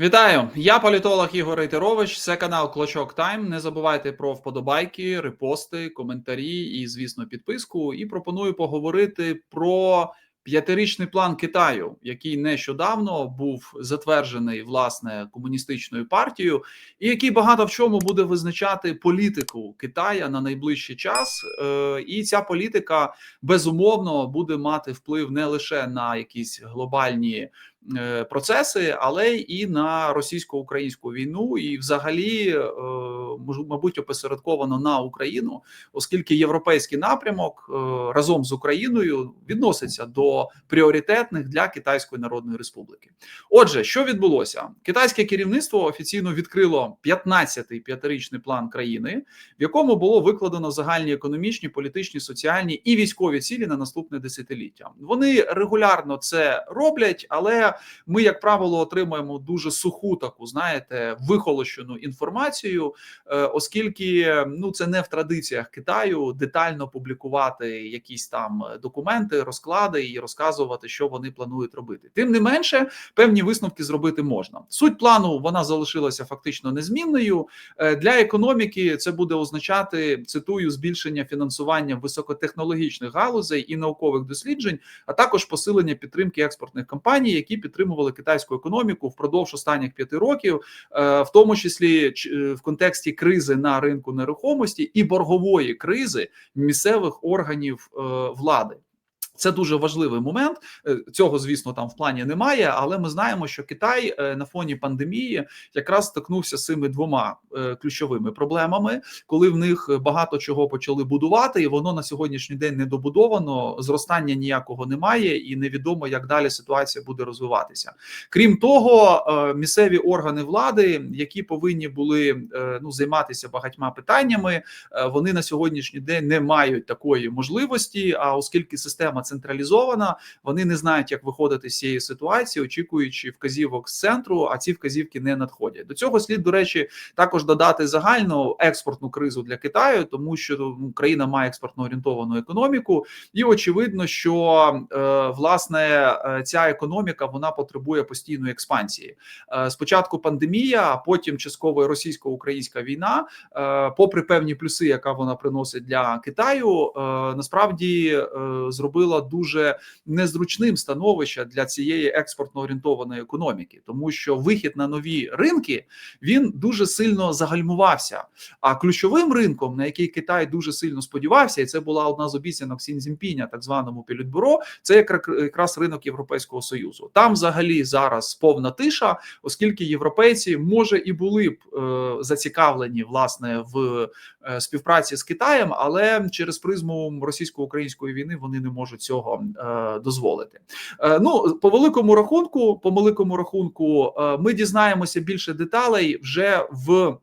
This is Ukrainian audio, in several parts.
Вітаю, я політолог Ігор Рейтерович. Це канал Клочок Тайм. Не забувайте про вподобайки, репости, коментарі і, звісно, підписку. І пропоную поговорити про п'ятирічний план Китаю, який нещодавно був затверджений власне комуністичною партією, і який багато в чому буде визначати політику Китая на найближчий час. Е, І ця політика безумовно буде мати вплив не лише на якісь глобальні. Е, процеси, але і на російсько-українську війну, і взагалі, е, мабуть, опосередковано на Україну, оскільки європейський напрямок е, разом з Україною відноситься до пріоритетних для Китайської Народної Республіки. Отже, що відбулося? Китайське керівництво офіційно відкрило 15-й п'ятирічний план країни, в якому було викладено загальні економічні, політичні, соціальні і військові цілі на наступне десятиліття. Вони регулярно це роблять, але ми, як правило, отримуємо дуже суху таку, знаєте, вихолощену інформацію, е, оскільки ну це не в традиціях Китаю детально публікувати якісь там документи, розклади і розказувати, що вони планують робити. Тим не менше, певні висновки зробити можна. Суть плану вона залишилася фактично незмінною е, для економіки. Це буде означати цитую збільшення фінансування високотехнологічних галузей і наукових досліджень, а також посилення підтримки експортних компаній, які підтримували китайську економіку впродовж останніх п'яти років, е, в тому числі е, в контексті кризи на ринку нерухомості і боргової кризи місцевих органів е, влади. Це дуже важливий момент. Е, цього, звісно, там в плані немає, але ми знаємо, що Китай е, на фоні пандемії якраз стикнувся з цими двома е, ключовими проблемами, коли в них багато чого почали будувати, і воно на сьогоднішній день не добудовано. Зростання ніякого немає, і невідомо, як далі ситуація буде розвиватися. Крім того, місцеві органи влади, які повинні були ну займатися багатьма питаннями, вони на сьогоднішній день не мають такої можливості. А оскільки система централізована. Вони не знають, як виходити з цієї ситуації, очікуючи вказівок з центру, а ці вказівки не надходять. До цього слід, до речі, також додати загальну експортну кризу для Китаю, тому що ну, країна має експортно орієнтовану економіку, і очевидно, що е, власне е, ця економіка вона потребує постійної експансії. Е, спочатку пандемія, а потім частково російсько-українська війна, попри певні плюси, яка вона приносить для Китаю, насправді зробила зробила дуже незручним становище для цієї експортно орієнтованої економіки, тому що вихід на нові ринки він дуже сильно загальмувався. А ключовим ринком, на який Китай дуже сильно сподівався, і це була одна з обіцянок Сінзімпіня, так званому Пілітбюро, це якраз ринок Європейського союзу. Там взагалі зараз повна тиша, оскільки європейці може і були б е, зацікавлені власне в е, співпраці з Китаєм, але через призму російсько-української війни вони не можуть цього е, дозволити. Е, ну по великому рахунку, по великому рахунку, е, ми дізнаємося більше деталей вже в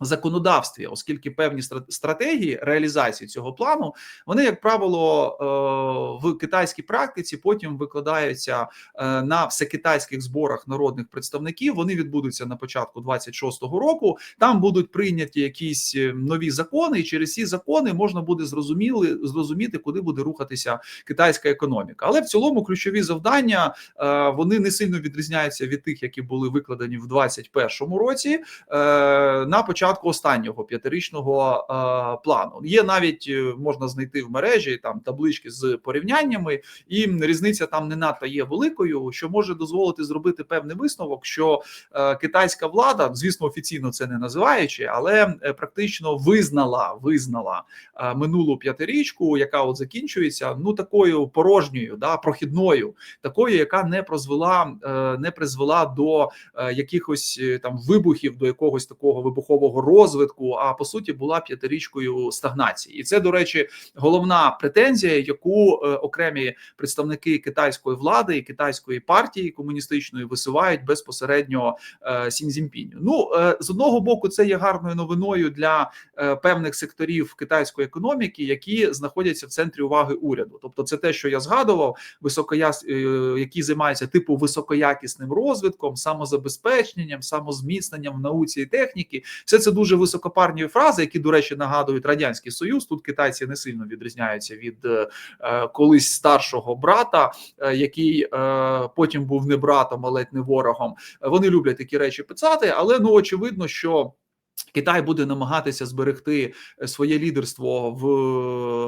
законодавстві, оскільки певні стратегії реалізації цього плану вони, як правило, е, в китайській практиці потім викладаються е, на всекитайських зборах народних представників. Вони відбудуться на початку 26-го року. Там будуть прийняті якісь е, нові закони, і через ці закони можна буде зрозуміли зрозуміти, куди буде рухатися китайська економіка. Але в цілому ключові завдання вони не сильно відрізняються від тих, які були викладені в 2021 році. На початку початку останнього п'ятирічного е, плану. Є навіть е, можна знайти в мережі там таблички з порівняннями, і різниця там не надто є великою, що може дозволити зробити певний висновок, що е, китайська влада, звісно, офіційно це не називаючи, але е, практично визнала визнала е, минулу п'ятирічку, яка от закінчується, ну такою порожньою, да прохідною, такою, яка не прозвела, е, не призвела до е, якихось е, там вибухів, до якогось такого вибухового розвитку, а по суті була п'ятирічкою стагнації, і це до речі, головна претензія, яку е, окремі представники китайської влади і китайської партії комуністичної висувають безпосередньо е, Сінзімпіню. Ну е, з одного боку, це є гарною новиною для певних секторів китайської економіки, які знаходяться в центрі уваги уряду. Тобто, це те, що я згадував, високояс, які займаються типу високоякісним розвитком, самозабезпеченням, самозміцненням в науці і техніки. Все це це дуже високопарні фрази, які, до речі, нагадують радянський союз. Тут китайці не сильно відрізняються від е, колись старшого брата, е, який е, потім був не братом, а ледь не ворогом. Вони люблять такі речі писати, але ну очевидно, що. Китай буде намагатися зберегти е, своє лідерство в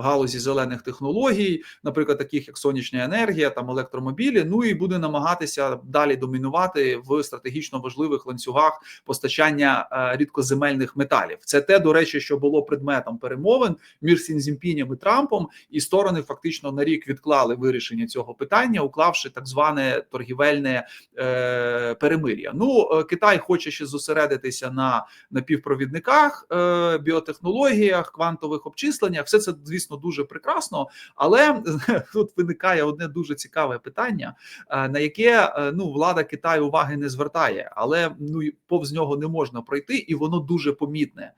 галузі зелених технологій, наприклад, таких як сонячна енергія, там електромобілі. Ну і буде намагатися далі домінувати в стратегічно важливих ланцюгах постачання е, рідкоземельних металів. Це те, до речі, що було предметом перемовин між Сінзімпіням і Трампом, і сторони фактично на рік відклали вирішення цього питання, уклавши так зване торгівельне е, перемир'я. Ну е, Китай хоче ще зосередитися на напів провідниках, е, біотехнологіях, квантових обчисленнях. Все це, звісно, дуже прекрасно. Але тут виникає одне дуже цікаве питання, е, на яке е, ну влада Китаю уваги не звертає, але ну повз нього не можна пройти, і воно дуже помітне.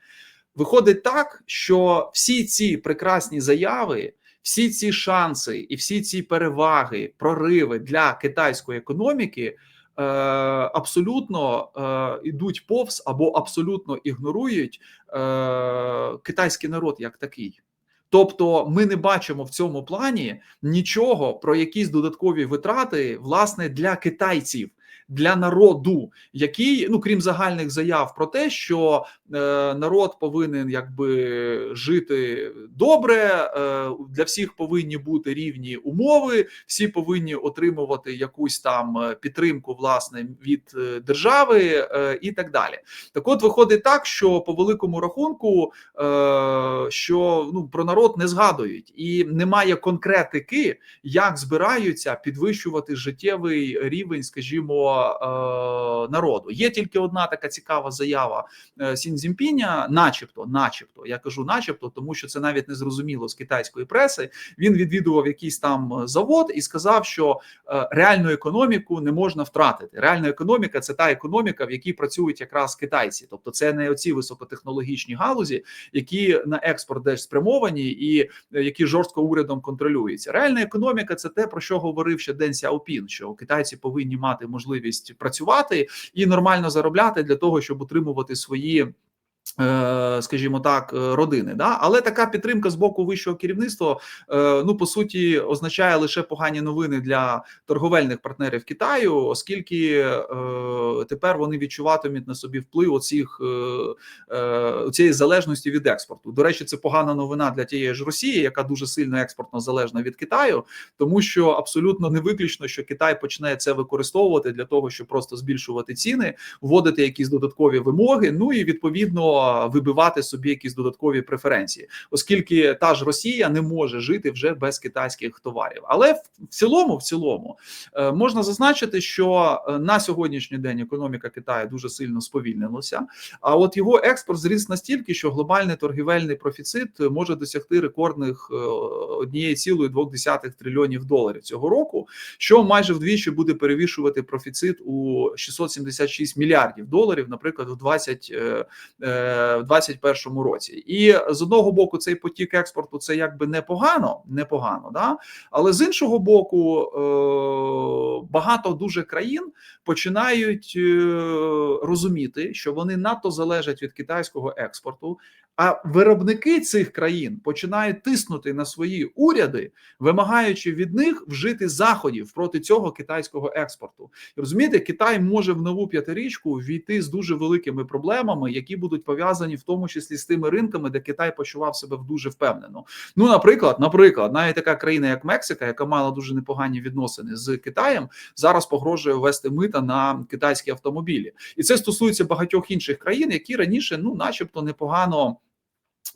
Виходить так, що всі ці прекрасні заяви. Всі ці шанси і всі ці переваги, прориви для китайської економіки абсолютно йдуть е, повз або абсолютно ігнорують е, китайський народ як такий. Тобто, ми не бачимо в цьому плані нічого про якісь додаткові витрати власне для китайців для народу, який ну крім загальних заяв про те, що е, народ повинен якби жити добре, е, для всіх повинні бути рівні умови, всі повинні отримувати якусь там е, підтримку власне від е, держави е, і так далі. Так, от виходить так, що по великому рахунку, е, що ну про народ не згадують, і немає конкретики, як збираються підвищувати життєвий рівень, скажімо. Е, народу. Є тільки одна така цікава заява е, Сінзімпіня, начебто, начебто, я кажу, начебто, тому що це навіть не зрозуміло з китайської преси. Він відвідував якийсь там е, завод і сказав, що реальну економіку не можна втратити. Реальна економіка це та економіка, в якій працюють якраз китайці, тобто це не оці високотехнологічні галузі, які на експорт десь спрямовані і які жорстко урядом контролюються. Реальна економіка це те про що говорив ще Ден Сяопін, що китайці повинні мати можливість можливість працювати і нормально заробляти для того, щоб утримувати свої скажімо так, е, родини, да, але така підтримка з боку вищого керівництва е, ну по суті означає лише погані новини для торговельних партнерів Китаю, оскільки тепер вони відчуватимуть на собі вплив оцих цієї залежності від експорту. До речі, це погана новина для тієї ж Росії, яка дуже сильно експортно залежна від Китаю, тому що абсолютно не виключно, що Китай почне це використовувати для того, щоб просто збільшувати ціни, вводити якісь додаткові вимоги. Ну і відповідно вибивати собі якісь додаткові преференції, оскільки та ж Росія не може жити вже без китайських товарів. Але в цілому, в цілому, е, можна зазначити, що е, на сьогоднішній день економіка Китаю дуже сильно сповільнилася. А от його експорт зріс настільки, що глобальний торгівельний профіцит може досягти рекордних 1,2 е, трильйонів доларів цього року, що майже вдвічі буде перевішувати профіцит у 676 мільярдів доларів, наприклад, в 20 в 2021 році. І з одного боку, цей потік експорту це якби непогано, непогано, да але з іншого боку, е, багато дуже країн починають е, розуміти, що вони надто залежать від китайського експорту. А виробники цих країн починають тиснути на свої уряди, вимагаючи від них вжити заходів проти цього китайського експорту. І розумієте, Китай може в нову п'ятирічку війти з дуже великими проблемами, які будуть пов'язані в тому числі з тими ринками, де Китай почував себе дуже впевнено. Ну, наприклад, наприклад, навіть така країна, як Мексика, яка мала дуже непогані відносини з Китаєм, зараз погрожує ввести мита на китайські автомобілі, і це стосується багатьох інших країн, які раніше, ну, начебто, непогано.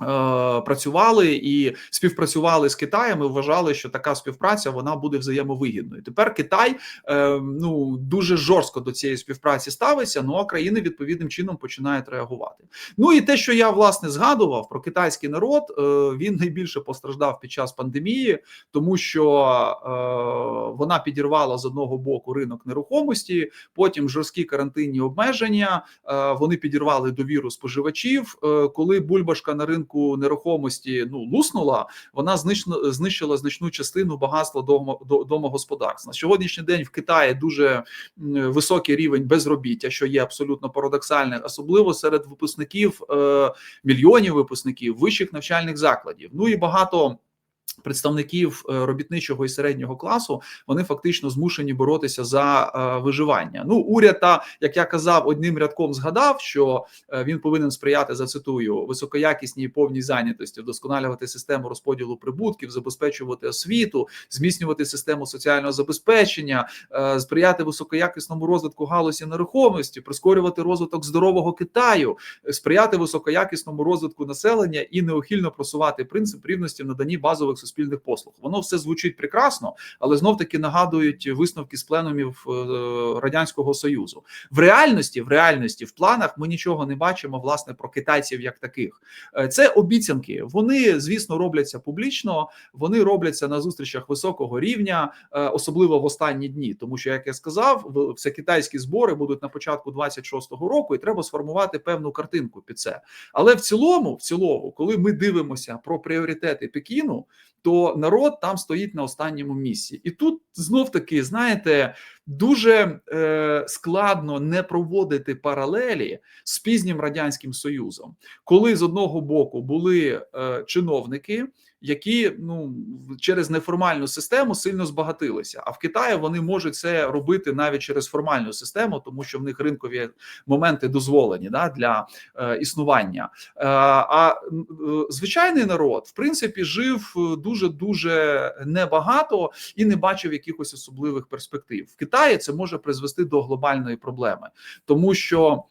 Е, працювали і співпрацювали з Китаєм. і Вважали, що така співпраця вона буде взаємовигідною. Тепер Китай е, ну дуже жорстко до цієї співпраці ставиться. Ну а країни відповідним чином починають реагувати. Ну і те, що я власне згадував про китайський народ, е, він найбільше постраждав під час пандемії, тому що вона підірвала з одного боку ринок нерухомості, потім жорсткі карантинні обмеження. Вони підірвали довіру споживачів, коли бульбашка на ринку ринку нерухомості ну луснула, вона знищила, знищила значну частину багатства домо, до- домогосподарств. На сьогоднішній день в Китаї дуже високий рівень безробіття, що є абсолютно парадоксальне, особливо серед випускників е, мільйонів випускників вищих навчальних закладів. Ну і багато. Представників е, робітничого і середнього класу вони фактично змушені боротися за е, виживання. Ну, уряд та як я казав, одним рядком згадав, що е, він повинен сприяти зацитую високоякісній і повній зайнятості, вдосконалювати систему розподілу прибутків, забезпечувати освіту, зміцнювати систему соціального забезпечення, сприяти високоякісному розвитку галузі нерухомості, прискорювати розвиток здорового Китаю, сприяти високоякісному розвитку населення і неухильно просувати принцип рівності в наданні базових суспільних послуг. Воно все звучить прекрасно, але знов таки нагадують висновки з пленумів е, радянського союзу. В реальності, в реальності, в планах ми нічого не бачимо власне про китайців як таких. Е, Це обіцянки. Вони, звісно, робляться публічно. Вони робляться на зустрічах високого рівня, е, особливо в останні дні. Тому що, як я сказав, в- всекитайські збори будуть на початку 26-го року, і треба сформувати певну картинку під це. Але в цілому, в цілому, коли ми дивимося про пріоритети Пекіну, то народ там стоїть на останньому місці, і тут знов таки знаєте. Дуже е, складно не проводити паралелі з пізнім радянським союзом, коли з одного боку були е, чиновники, які ну через неформальну систему сильно збагатилися. А в Китаї вони можуть це робити навіть через формальну систему, тому що в них ринкові моменти дозволені да, для е, існування. Е, а е, звичайний народ, в принципі, жив дуже дуже небагато і не бачив якихось особливих перспектив. В Китаї це може призвести до глобальної проблеми, тому що.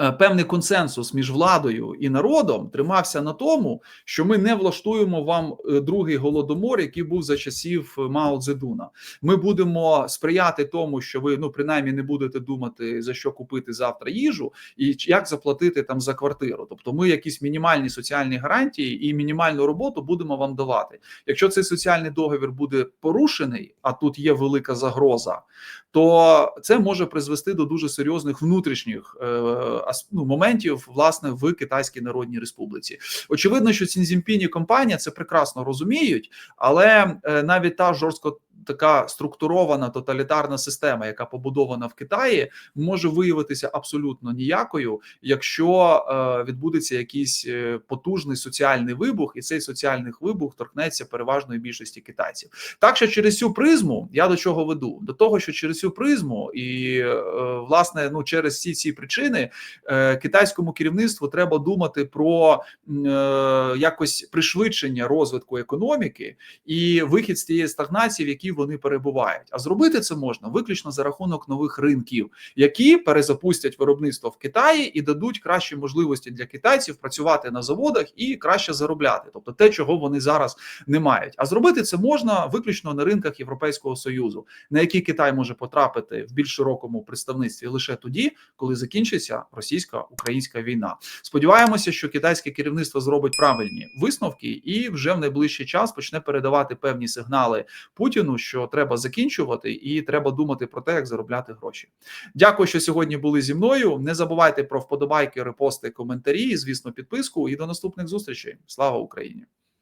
Е, Певний консенсус між владою і народом тримався на тому, що ми не влаштуємо вам е, другий голодомор, який був за часів е, Мао Цзедуна. Ми будемо сприяти тому, що ви ну принаймні не будете думати за що купити завтра їжу і як заплатити там за квартиру. Тобто, ми якісь мінімальні соціальні гарантії і мінімальну роботу будемо вам давати. Якщо цей соціальний договір буде порушений, а тут є велика загроза, то це може призвести до дуже серйозних внутрішніх ну, моментів власне в Китайській Народній Республіці. Очевидно, що Цінзімпіні компанія це прекрасно розуміють, але е, навіть та жорстко. Така структурована тоталітарна система, яка побудована в Китаї, може виявитися абсолютно ніякою, якщо е, відбудеться якийсь е, потужний соціальний вибух, і цей соціальний вибух торкнеться переважної більшості китайців. Так що через цю призму я до чого веду? До того, що через цю призму, і е, власне, ну через всі ці причини китайському керівництву треба думати про якось пришвидшення розвитку економіки і вихід з тієї стагнації, в якій вони перебувають. А зробити це можна виключно за рахунок нових ринків, які перезапустять виробництво в Китаї і дадуть кращі можливості для китайців працювати на заводах і краще заробляти, тобто те, чого вони зараз не мають. А зробити це можна виключно на ринках Європейського союзу, на які Китай може потрапити в більш широкому представництві лише тоді, коли закінчиться російсько-українська війна. Сподіваємося, що китайське керівництво зробить правильні висновки і вже в найближчий час почне передавати певні сигнали Путіну, що треба закінчувати, і треба думати про те, як заробляти гроші. Дякую, що сьогодні були зі мною. Не забувайте про вподобайки, репости, коментарі, і, звісно, підписку. І до наступних зустрічей. Слава Україні!